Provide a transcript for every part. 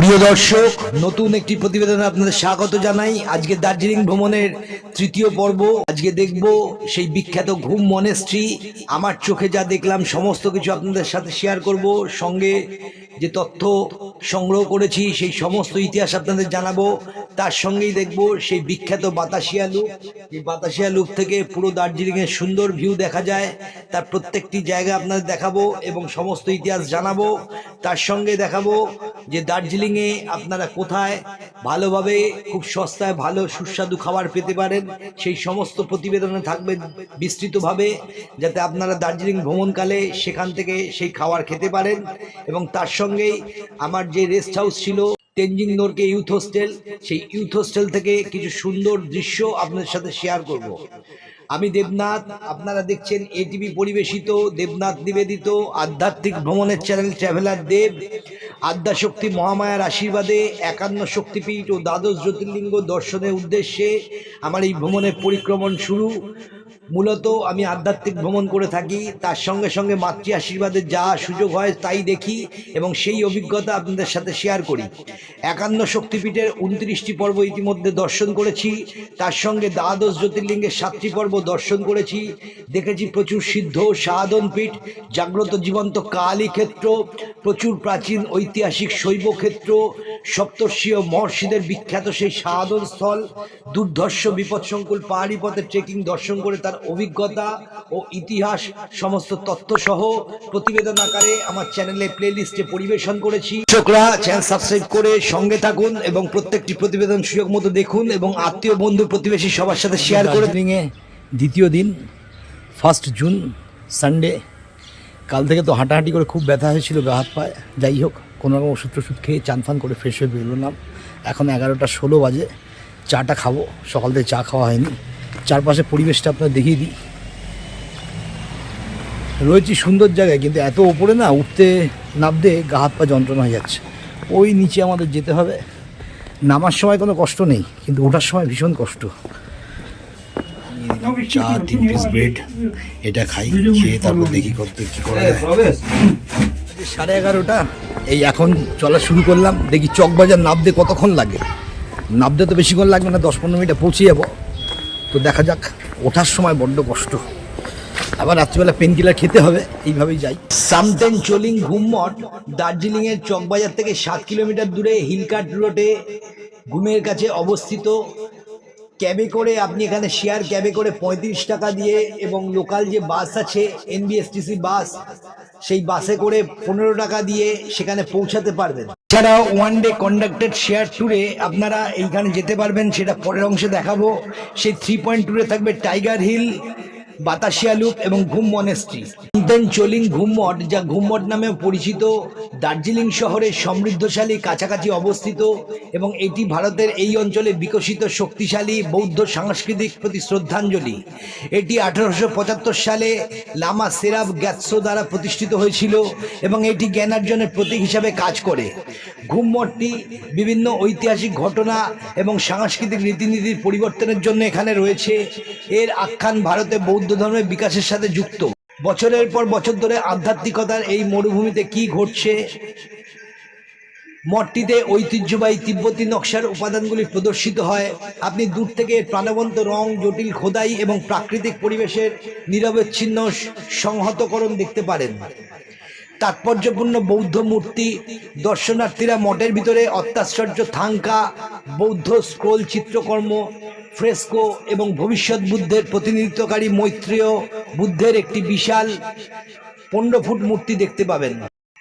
প্রিয় দর্শক, নতুন একটি প্রতিবেদনে আপনাদের স্বাগত জানাই। আজকে দার্জিলিং ভ্রমণের তৃতীয় পর্ব। আজকে দেখব সেই বিখ্যাত ঘুম মনেস্ট্রি আমার চোখে যা দেখলাম, সমস্ত কিছু আপনাদের সাথে শেয়ার করব। সঙ্গে যে তথ্য সংগ্রহ করেছি, সেই সমস্ত ইতিহাস আপনাদের জানাব। তার সঙ্গেই দেখব সেই বিখ্যাত বাতাসিয়া লুপ। এই বাতাসিয়া লুপ থেকে পুরো দার্জিলিংয়ের সুন্দর ভিউ দেখা যায়। তার প্রত্যেকটি জায়গা আপনাদের দেখাবো এবং সমস্ত ইতিহাস জানাব। তার সঙ্গে দেখাবো যে দার্জিলিংয়ে আপনারা কোথায় ভালোভাবে, খুব সস্তায় ভালো সুস্বাদু খাবার পেতে পারেন। সেই সমস্ত প্রতিবেদনে থাকবে বিস্তৃতভাবে, যাতে আপনারা দার্জিলিং ভ্রমণকালে সেখান থেকে সেই খাবার খেতে পারেন। এবং তার সঙ্গেই আমার যে রেস্ট হাউস ছিল তেনজিং নোরকে ইউথ হোস্টেল সেই ইউথ হোস্টেল থেকে কিছু সুন্দর দৃশ্য আপনাদের সাথে শেয়ার করব। আমি দেবনাথ, আপনারা দেখছেন এটিভি পরিবেশিত, দেবনাথ নিবেদিত, আধ্যাত্মিক ভ্রমণের চ্যানেল ট্রাভেলার দেব আদ্যাশক্তি মহামায়ার আশীর্বাদে, একান্ন শক্তিপীঠ ও দ্বাদশ জ্যোতির্লিঙ্গ দর্শনের উদ্দেশ্যে আমার এই ভ্রমণের পরিক্রমণ শুরু মূলত আমি আধ্যাত্মিক ভ্রমণ করে থাকি, তার সঙ্গে সঙ্গে মাতৃ আশীর্বাদের যা সুযোগ হয় তাই দেখি এবং সেই অভিজ্ঞতা আপনাদের সাথে শেয়ার করি। একান্ন শক্তিপীঠের উনত্রিশটি পর্ব ইতিমধ্যে দর্শন করেছি, তার সঙ্গে দ্বাদশ জ্যোতির্লিঙ্গের সাতটি পর্ব দর্শন করেছি, দেখেছি প্রচুর সিদ্ধ সাধন পীঠ, জাগ্রত জীবন্ত কালী ক্ষেত্র প্রচুর প্রাচীন ঐতিহাসিক শৈব ক্ষেত্র সপ্তর্ষীয় মহর্ষিদের বিখ্যাত সেই সাধন স্থল দুর্ধর্ষ বিপদসংকুল পাহাড়ি পথে ট্রেকিং দর্শন করে তার অভিজ্ঞতা ও ইতিহাস সমস্ত তথ্য সহ প্রতিবেদন আকারে আমার চ্যানেলে প্লে লিস্টে পরিবেশন করেছি। দর্শকরা চ্যানেল সাবস্ক্রাইব করে সঙ্গে থাকুন এবং প্রত্যেকটি প্রতিবেদন সুযোগ মতো দেখুন এবং আত্মীয় বন্ধু প্রতিবেশী সবার সাথে শেয়ার করে দার্জিলিংয়ে দ্বিতীয় দিন ফার্স্ট জুন সানডে কাল থেকে তো হাঁটাহাঁটি করে খুব ব্যথা হয়েছিল গা হাত পায়ে। যাই হোক কোনো রকম ওষুধ টষুধ খেয়ে চান ফান করে ফ্রেশ হয়ে বেরোলাম। এখন এগারোটা ষোলো বাজে চাটা খাব। সকাল থেকে চা খাওয়া হয়নি। চারপাশে পরিবেশটা আপনার দেখিয়ে দিই। রয়েছি সুন্দর জায়গায়, কিন্তু এত ওপরে না উঠতে নামতে গা হাত পা যন্ত্রণা হয়ে যাচ্ছে। ওই নিচে আমাদের যেতে হবে। নামার সময় কোনো কষ্ট নেই, কিন্তু ওঠার সময় ভীষণ কষ্ট। চা তিন পিস ব্রেড, এটা খাই, খেয়ে তারপর দেখি করতে কি করা সাড়ে এগারোটা, এই এখন চলা শুরু করলাম। দেখি চকবাজার নামতে কতক্ষণ লাগে? নামতে তো বেশিক্ষণ লাগবে না, দশ পনেরো মিনিটে পৌঁছে যাব। তো দেখা যাক, ওঠার সময় বড্ড কষ্ট। আবার রাত্রিবেলা পেন কিলার খেতে হবে, এইভাবেই যাই। সামতেন চলিং ঘুমমঠ দার্জিলিং এর চকবাজার থেকে সাত কিলোমিটার দূরে হিলকাট রোডে ঘুমের কাছে অবস্থিত। ক্যাবে করে আপনি এখানে শেয়ার ক্যাবে করে পঁয়ত্রিশ টাকা দিয়ে এবং লোকাল যে বাস আছে এনবিএসটিসি বাস সেই বাসে করে পনেরো টাকা দিয়ে সেখানে পৌঁছাতে পারবেন। এছাড়াও ওয়ান ডে কন্ডাক্টেড শেয়ার ট্যুরে আপনারা এইখানে যেতে পারবেন, সেটা পরের অংশে দেখাবো। সেই থ্রি পয়েন্ট ট্যুরে থাকবে টাইগার হিল বাতাসিয়া লুপ এবং ঘুম মনেস্ট্রি দেন চলিং যা ঘুমমঠ নামেও পরিচিত, দার্জিলিং শহরের সমৃদ্ধশালী কাছাকাছি অবস্থিত এবং এটি ভারতের এই অঞ্চলে বিকশিত শক্তিশালী বৌদ্ধ সাংস্কৃতিক প্রতি শ্রদ্ধাঞ্জলি। এটি আঠারোশো পঁচাত্তর সালে লামা সেরাব গ্যাৎসো দ্বারা প্রতিষ্ঠিত হয়েছিল এবং এটি জ্ঞানার্জনের প্রতীক হিসাবে কাজ করে। ঘুমমঠটি বিভিন্ন ঐতিহাসিক ঘটনা এবং সাংস্কৃতিক রীতিনীতির পরিবর্তনের জন্য এখানে রয়েছে। এর আখ্যান ভারতে বৌদ্ধ ধর্মের বিকাশের সাথে যুক্ত। বছরের পর বছর ধরে আধ্যাত্মিকতার এই মরুভূমিতে কি ঘটছে? মঠটিতে ঐতিহ্যবাহী তিব্বতী নকশার উপাদানগুলি প্রদর্শিত হয়। আপনি দূর থেকে প্রাণবন্ত রং, জটিল খোদাই এবং প্রাকৃতিক পরিবেশের নিরবচ্ছিন্ন সংহতকরণ দেখতে পারেন। তাৎপর্যপূর্ণ বৌদ্ধ মূর্তি, দর্শনার্থীরা মঠের ভিতরে অত্যাশ্চর্য থাঙ্কা, বৌদ্ধ স্ক্রোল, চিত্রকর্ম ফ্রেস্কো এবং ভবিষ্যৎ বুদ্ধের প্রতিনিধিত্বকারী মৈত্রেয় বুদ্ধের একটি বিশাল পনেরো ফুট মূর্তি দেখতে পাবেন।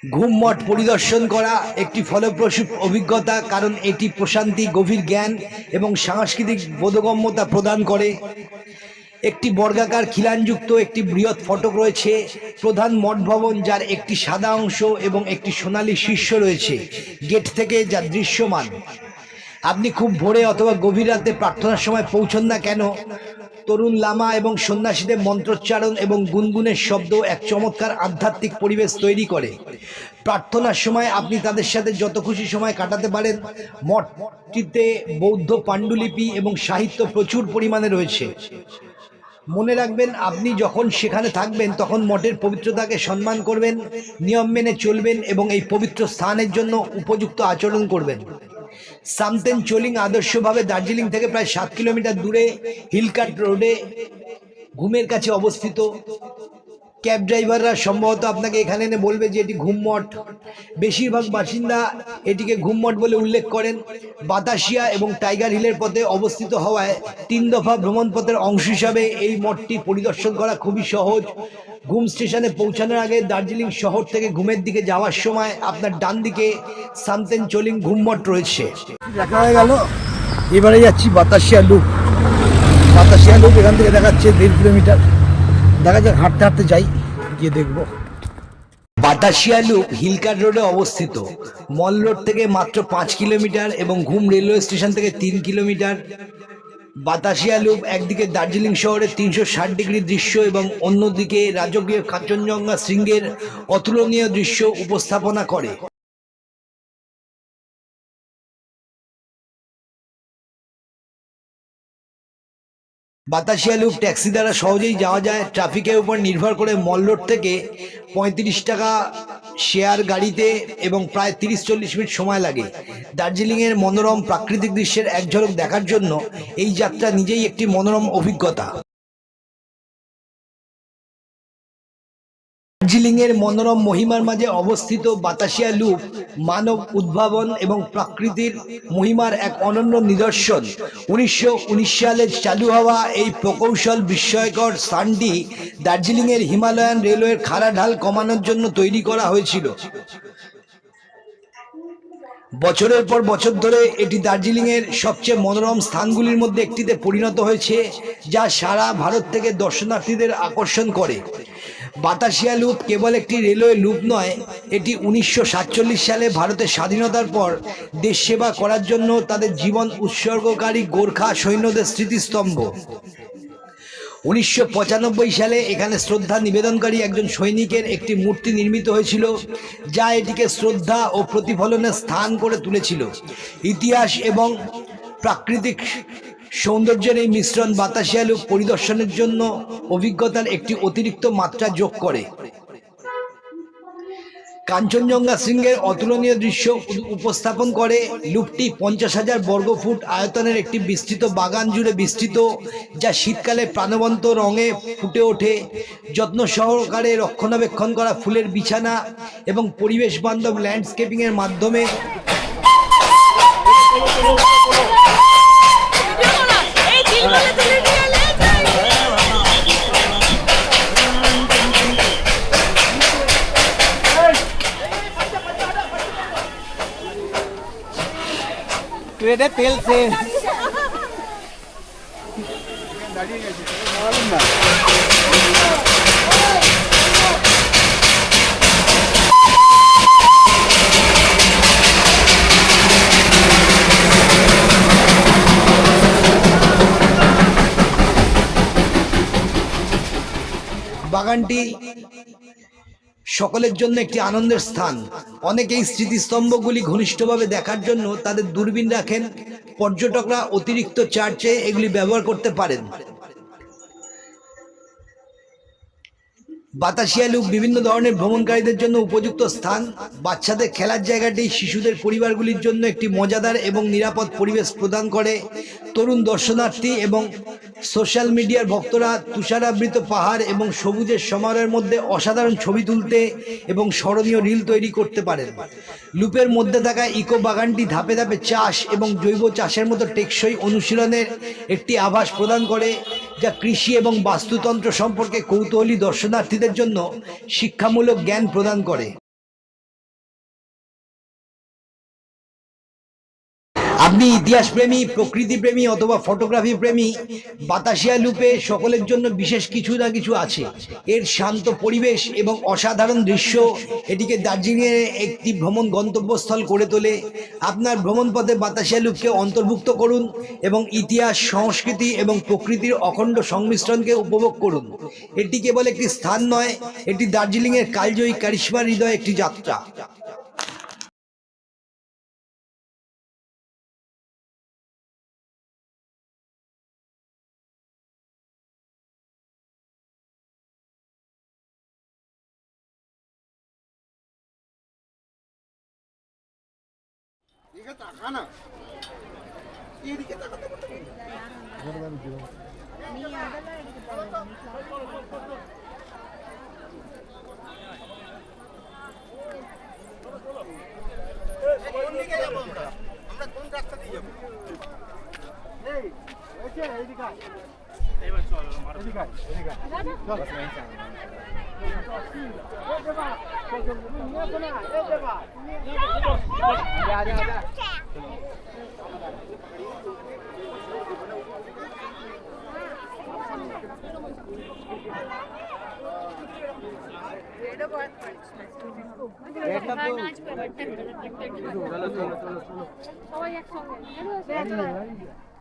ঘুম মঠ পরিদর্শন করা একটি ফলপ্রসূ অভিজ্ঞতা, কারণ এটি প্রশান্তি, গভীর জ্ঞান এবং সাংস্কৃতিক বোধগম্যতা প্রদান করে। একটি বর্গাকার খিলানযুক্ত একটি বৃহৎ ফটক রয়েছে, প্রধান মঠ ভবন যার একটি সাদা অংশ এবং একটি সোনালী শীর্ষ রয়েছে। গেট থেকে যা দৃশ্যমান। আপনি খুব ভোরে অথবা গভীর রাতে প্রার্থনার সময় পৌঁছন না কেন? তরুণ লামা এবং সন্ন্যাসীদের মন্ত্রোচ্চারণ এবং গুনগুনের শব্দ এক চমৎকার আধ্যাত্মিক পরিবেশ তৈরি করে। প্রার্থনার সময় আপনি তাদের সাথে যত খুশি সময় কাটাতে পারেন। মঠটিতে বৌদ্ধ পাণ্ডুলিপি এবং সাহিত্য প্রচুর পরিমাণে রয়েছে। মনে রাখবেন, আপনি যখন সেখানে থাকবেন, তখন মঠের পবিত্রতাকে সম্মান করবেন, নিয়ম মেনে চলবেন এবং এই পবিত্র স্থানের জন্য উপযুক্ত আচরণ করবেন। সামতেন চোলিং আদর্শভাবে দার্জিলিং থেকে প্রায় সাত কিলোমিটার দূরে হিলকাট রোডে ঘুমের কাছে অবস্থিত। ক্যাব ড্রাইভাররা সম্ভবত আপনাকে এখানে এনে বলবে যে এটি ঘুমমঠ বেশিরভাগ বাসিন্দা এটিকে ঘুমমঠ বলে উল্লেখ করেন। বাতাসিয়া এবং টাইগার হিলের পথে অবস্থিত হওয়ায় তিন দফা ভ্রমণ পথের অংশ হিসাবে এই মঠটি পরিদর্শন করা খুবই সহজ। ঘুম স্টেশনে পৌঁছানোর আগে দার্জিলিং শহর থেকে ঘুমের দিকে যাওয়ার সময় আপনার ডান দিকে সামতেন চলিং ঘুমমঠ রয়েছে। দেখা হয়ে গেল। এবারে যাচ্ছি বাতাসিয়া লুপ। বাতাসিয়া লুপ এখান থেকে দেখাচ্ছে দেড় কিলোমিটার। দেখা যাক হাঁটতে হাঁটতে যাই। গিয়ে দেখব। বাতাসিয়া লুপ হিলকার রোডে অবস্থিত। মল রোড থেকে মাত্র পাঁচ কিলোমিটার এবং ঘুম রেলওয়ে স্টেশন থেকে তিন কিলোমিটার। বাতাসিয়া লুপ একদিকে দার্জিলিং শহরের তিনশো ষাট ডিগ্রি দৃশ্য এবং অন্যদিকে রাজকীয় কাঞ্চনজঙ্ঘা শৃঙ্গের অতুলনীয় দৃশ্য উপস্থাপনা করে। বাতাসিয়া লুপ ট্যাক্সি দ্বারা সহজেই যাওয়া যায়। ট্রাফিকের উপর নির্ভর করে মল রোড থেকে পঁয়ত্রিশ টাকা শেয়ার গাড়িতে এবং প্রায় তিরিশ চল্লিশ মিনিট সময় লাগে। দার্জিলিংয়ের মনোরম প্রাকৃতিক দৃশ্যের এক ঝলক দেখার জন্য এই যাত্রা নিজেই একটি মনোরম অভিজ্ঞতা। দার্জিলিংয়ের মনোরম মহিমার মাঝে অবস্থিত বাতাসিয়া লুপ, মানব উদ্ভাবন এবং প্রকৃতির মহিমার এক অনন্য নিদর্শন। উনিশশো উনিশ সালে চালু হওয়া এই প্রকৌশল বিস্ময়কর স্থানটি দার্জিলিংয়ের হিমালয়ান রেলওয়ের খাড়া ঢাল কমানোর জন্য তৈরি করা হয়েছিল। বছরের পর বছর ধরে এটি দার্জিলিংয়ের সবচেয়ে মনোরম স্থানগুলির মধ্যে একটিতে পরিণত হয়েছে, যা সারা ভারত থেকে দর্শনার্থীদের আকর্ষণ করে। বাতাসিয়া লুপ কেবল একটি রেলওয়ে লুপ নয়, এটি উনিশশো সাতচল্লিশ সালে ভারতের স্বাধীনতার পর দেশ সেবা করার জন্য তাদের জীবন উৎসর্গকারী গোর্খা সৈন্যদের স্মৃতিস্তম্ভ। উনিশশো পঁচানব্বই সালে এখানে শ্রদ্ধা নিবেদনকারী একজন সৈনিকের একটি মূর্তি নির্মিত হয়েছিল, যা এটিকে শ্রদ্ধা ও প্রতিফলনের স্থান করে তুলেছিল। ইতিহাস এবং প্রাকৃতিক সৌন্দর্যের এই মিশ্রণ বাতাসিয়া লুপ পরিদর্শনের জন্য অভিজ্ঞতার একটি অতিরিক্ত মাত্রা যোগ করে। কাঞ্চনজঙ্ঘা শৃঙ্গের অতুলনীয় দৃশ্য উপস্থাপন করে লুপটি পঞ্চাশ হাজার বর্গফুট আয়তনের একটি বিস্তৃত বাগান জুড়ে বিস্তৃত, যা শীতকালে প্রাণবন্ত রঙে ফুটে ওঠে। যত্ন সহকারে রক্ষণাবেক্ষণ করা ফুলের বিছানা এবং পরিবেশ বান্ধব ল্যান্ডস্কেপিংয়ের মাধ্যমে এই দিলগুলো তুলে নিয়ে এলে তাই। বাগানটি সকলের জন্য একটি আনন্দের স্থান। অনেকেই স্মৃতিস্তম্ভগুলি ঘনিষ্ঠভাবে দেখার জন্য তাদের দূরবীন রাখেন। পর্যটকরা অতিরিক্ত চার্চে এগুলি ব্যবহার করতে পারেন। বাতাসিয়া লুপ বিভিন্ন ধরনের ভ্রমণকারীদের জন্য উপযুক্ত স্থান। বাচ্চাদের খেলার জায়গাটি শিশুদের পরিবারগুলির জন্য একটি মজাদার এবং নিরাপদ পরিবেশ প্রদান করে। তরুণ দর্শনার্থী এবং সোশ্যাল মিডিয়ার ভক্তরা তুষারাবৃত পাহাড় এবং সবুজের সমারোহের মধ্যে অসাধারণ ছবি তুলতে এবং স্মরণীয় রিল তৈরি করতে পারেন। লুপের মধ্যে থাকা ইকো বাগানটি ধাপে ধাপে চাষ এবং জৈব চাষের মতো টেকসই অনুশীলনের একটি আভাস প্রদান করে, যা কৃষি এবং বাস্তুতন্ত্র সম্পর্কে কৌতূহলী দর্শনার্থীদের জন্য শিক্ষামূলক জ্ঞান প্রদান করে। আপনি ইতিহাস প্রেমী প্রকৃতি প্রেমী অথবা ফটোগ্রাফি প্রেমী বাতাসিয়া লুপে সকলের জন্য বিশেষ কিছু না কিছু আছে। এর শান্ত পরিবেশ এবং অসাধারণ দৃশ্য এটিকে দার্জিলিংয়ের একটি ভ্রমণ গন্তব্যস্থল করে তোলে। আপনার ভ্রমণ পথে বাতাসিয়া লুপকে অন্তর্ভুক্ত করুন এবং ইতিহাস, সংস্কৃতি এবং প্রকৃতির অখণ্ড সংমিশ্রণকে উপভোগ করুন। এটি কেবল একটি স্থান নয়, এটি দার্জিলিংয়ের কালজয়ী কারিশ্মার হৃদয় একটি যাত্রা। এদিকে তাকা না। কোন দিকে দিয়ে যাব? এই চল মারো। এদিকে এদিকে চল। সবাই একসঙ্গে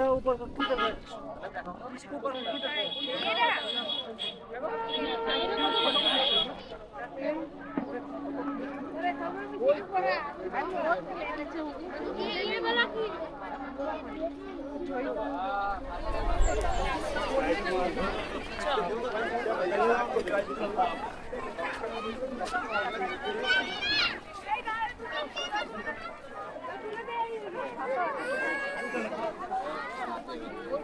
ये वाला की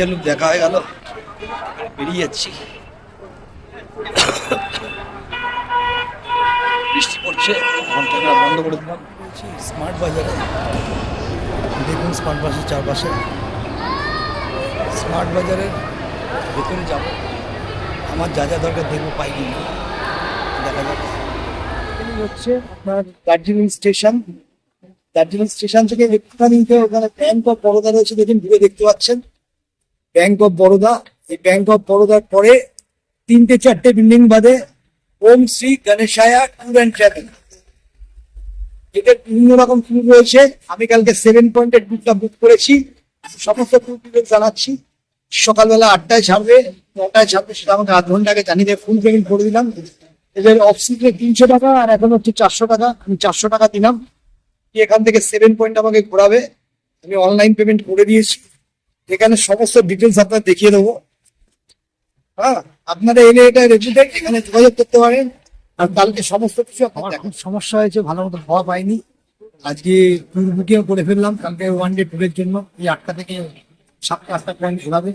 বাতাসিয়া লোক দেখা হয়ে গেল। বেরিয়ে যাচ্ছি বৃষ্টি পড়ছে ক্যামেরা বন্ধ করে দিলাম। স্মার্ট বাজারে। দেখুন স্মার্ট বাসের চারপাশে। স্মার্ট বাজারের ভেতরে যাব। আমার যা যা দরকার দেখব, পাই কিনা। দেখা যাক। হচ্ছে আপনার দার্জিলিং স্টেশন। দার্জিলিং স্টেশন থেকে একটুখানি ওখানে ক্যাম্প বা পরদা রয়েছে, দেখুন, দূরে দেখতে পাচ্ছেন। ব্যাংক অফ বরোদা এই ব্যাংক অফ বরোদার পরে তিনটে চারটে বিল্ডিং বাদে Om Shri Ganeshaya tour and travel এদের বিভিন্ন রকম ট্যুর রয়েছে। আমি কালকে সেভেন পয়েন্টের ট্যুরটা বুক করেছি। সমস্ত ট্যুর জানাচ্ছি। সকালবেলা আটটায় ছাড়বে, নটায় ছাড়বে, সেটা আমাকে আধ ঘণ্টা আগে জানিয়ে ফুল পেমেন্ট করে দিলাম। এদের অফ তিনশো টাকা, আর এখন হচ্ছে চারশো টাকা। আমি চারশো টাকা দিলাম। এখান থেকে সেভেন পয়েন্ট আমাকে ঘোরাবে। আমি অনলাইন পেমেন্ট করে দিয়েছি। এখানে সমস্ত ডিটেলস আপনার দেখিয়ে দেবো। হ্যাঁ আপনারা এলে এটা রেজিডেন্ট এখানে যোগাযোগ করতে পারেন। আর কালকে সমস্ত কিছু আমার এখন সমস্যা হয়েছে ভালো মতো হওয়া পাইনি। আজকে ট্যুর বুকিংও করে ফেললাম কালকে ওয়ান ডে ট্যুরের জন্য। এই আটটা থেকে সাতটা আটটা পয়েন্ট ঘোরাবে।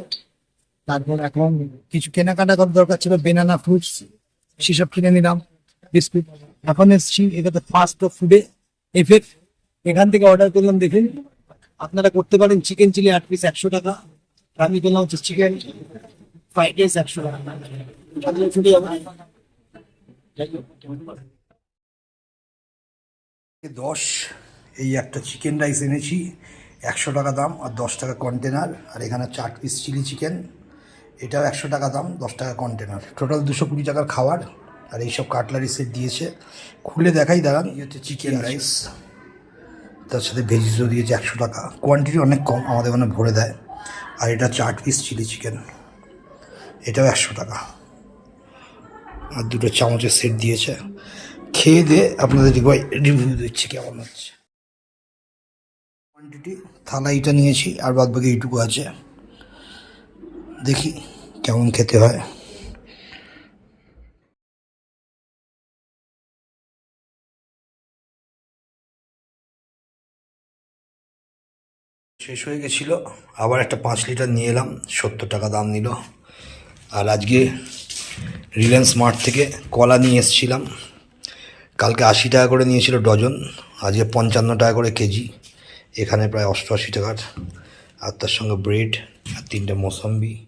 তারপর এখন কিছু কেনাকাটা করার দরকার ছিল বেনানা ফ্রুটস সেসব কিনে নিলাম বিস্কুট এখন এসছি এটাতে ফার্স্ট অফ ফুডে এফেক্ট এখান থেকে অর্ডার করলাম দেখুন আপনারা করতে পারেন চিকেন চিলি আট পিস একশো টাকা। আমি করলাম হচ্ছে চিকেন ফ্রাইড রাইস একশো টাকা। দশ এই একটা চিকেন রাইস এনেছি একশো টাকা দাম আর দশ টাকা কন্টেনার আর এখানে চার পিস চিলি চিকেন এটাও একশো টাকা দাম দশ টাকা কন্টেনার টোটাল দুশো কুড়ি টাকার খাবার আর এইসব কাটলারি সেট দিয়েছে। খুলে দেখাই দাঁড়ান এই হচ্ছে চিকেন রাইস তার সাথে ভেজিসও দিয়েছে একশো টাকা। কোয়ান্টিটি অনেক কম, আমাদের ওখানে ভরে দেয়। আর এটা চার পিস চিলি চিকেন এটাও একশো টাকা। আর দুটো চামচের সেট দিয়েছে। খেয়ে দিয়ে আপনাদের রিভিউ দিচ্ছি কেমন হচ্ছে। কোয়ান্টিটি থালা এইটা নিয়েছি, আর বাদ বাকি এইটুকু আছে। দেখি কেমন খেতে হয়। শেষ হয়ে গেছিল। আবার একটা পাঁচ লিটার নিয়ে এলাম, সত্তর টাকা দাম নিল। আর আজকে রিলায়েন্স মার্ট থেকে কলা নিয়ে এসেছিলাম। কালকে আশি টাকা করে নিয়েছিল ডজন, আজকে পঞ্চান্ন টাকা করে কেজি। এখানে প্রায় অষ্টআশি টাকার। আর তার সঙ্গে ব্রেড আর তিনটে মৌসম্বি।